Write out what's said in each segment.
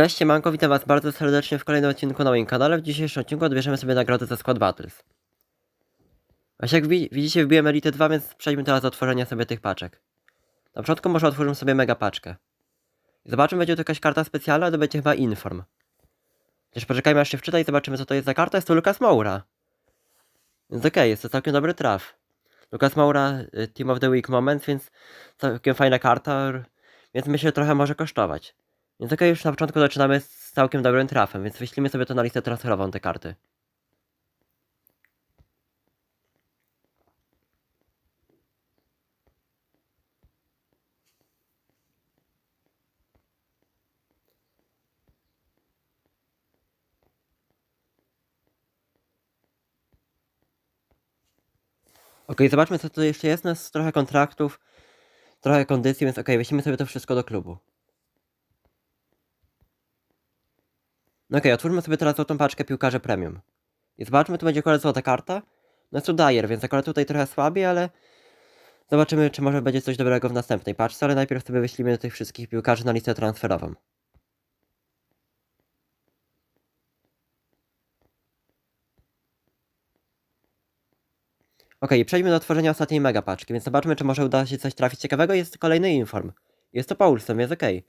Cześć, siemanko, witam was bardzo serdecznie w kolejnym odcinku na moim kanale. W dzisiejszym odcinku odbierzemy sobie nagrody za Squad Battles. Właśnie jak wi- widzicie wbiłem Elite 2, więc przejdźmy teraz do otworzenia sobie tych paczek. Na początku może otworzymy sobie mega paczkę. Zobaczymy, będzie to jakaś karta specjalna, to będzie chyba Inform. Też poczekajmy aż się wczyta i zobaczymy co to jest za karta. Jest to Lucas Moura. Więc okej, jest to całkiem dobry traf. Lucas Moura, y, Team of the Week Moments, więc całkiem fajna karta, więc myślę, że trochę może kosztować. Więc okej, już na początku zaczynamy z całkiem dobrym trafem, więc wyślimy sobie to na listę transferową te karty. Okej, zobaczmy co tu jeszcze jest. Jest trochę kontraktów, trochę kondycji, więc okej, weźmiemy sobie to wszystko do klubu. No okej, otwórzmy sobie teraz złotą paczkę piłkarzy premium. I zobaczmy, tu będzie akurat złota karta. No jest tu Dyer, więc akurat tutaj trochę słabiej, ale zobaczymy, czy może będzie coś dobrego w następnej paczce, ale najpierw sobie wyślimy tych wszystkich piłkarzy na listę transferową. Okej, przejdźmy do tworzenia ostatniej mega paczki, więc zobaczmy, czy może uda się coś trafić ciekawego. Jest kolejny inform. Jest to Paulson, jest okej.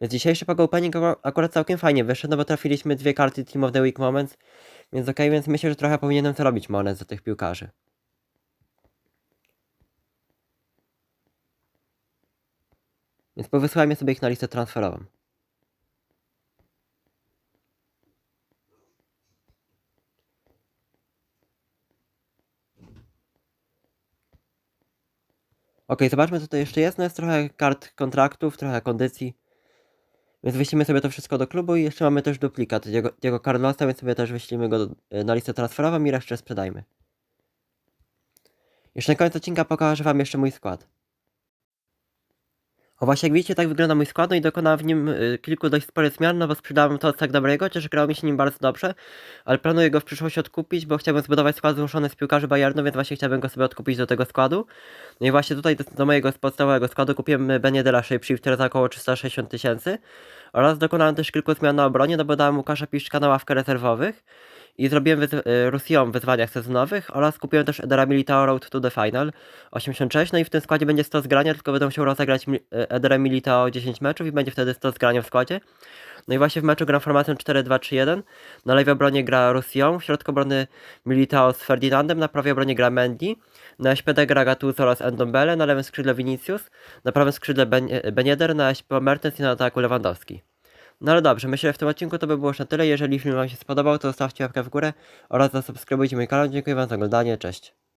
Więc dzisiejszy Pago Opening aku- akurat całkiem fajnie wyszedł, no bo trafiliśmy dwie karty Team of the Week Moments, więc okej, więc myślę, że trochę powinienem to robić monet za tych piłkarzy. Więc powysyłajmy sobie ich na listę transferową. Okej, zobaczmy co to jeszcze jest. No jest trochę kart kontraktów, trochę kondycji. Więc wyślimy sobie to wszystko do klubu i jeszcze mamy też duplikat jego, jego Carlosa, więc sobie też wyślimy go do, na listę transferową i resztę sprzedajmy. Jeszcze na koniec odcinka pokażę wam jeszcze mój skład. O właśnie jak widzicie tak wygląda mój skład, no i dokonałem w nim y, kilku dość sporych zmian, no bo sprzedałem to tak dobrego, chociaż grało mi się nim bardzo dobrze, ale planuję go w przyszłości odkupić, bo chciałbym zbudować skład złożony z piłkarzy Bayernu, więc właśnie chciałbym go sobie odkupić do tego składu. No i właśnie tutaj do, do mojego podstawowego składu kupiłem Beniedela Shapeshifter za około 360 tysięcy oraz dokonałem też kilku zmian na obronie, no bo dałem Łukasza Piszczka na ławkę rezerwowych i zrobiłem wyz- y, Rusją w wyzwaniach sezonowych oraz kupiłem też Edera Militao Road to the Final 86, no i w tym składzie będzie 100 zgrania, tylko będę musiał rozegrać y, Ederem Militao 10 meczów i będzie wtedy 100 zgrania w składzie. No i właśnie w meczu gram formacją 4-2-3-1. Na lewej obronie gra Rusją, w środku obrony Militao z Ferdinandem, na prawej obronie gra Mendy, na SPD gra Gattuso oraz Endombele, na lewym skrzydle Vinicius, na prawym skrzydle ben, ben Yedder, na SP Mertens i na ataku Lewandowski. No ale dobrze, myślę, że w tym odcinku to by było już na tyle. Jeżeli film Wam się spodobał, to zostawcie łapkę w górę oraz zasubskrybujcie mój kanał. Dziękuję Wam za oglądanie, cześć.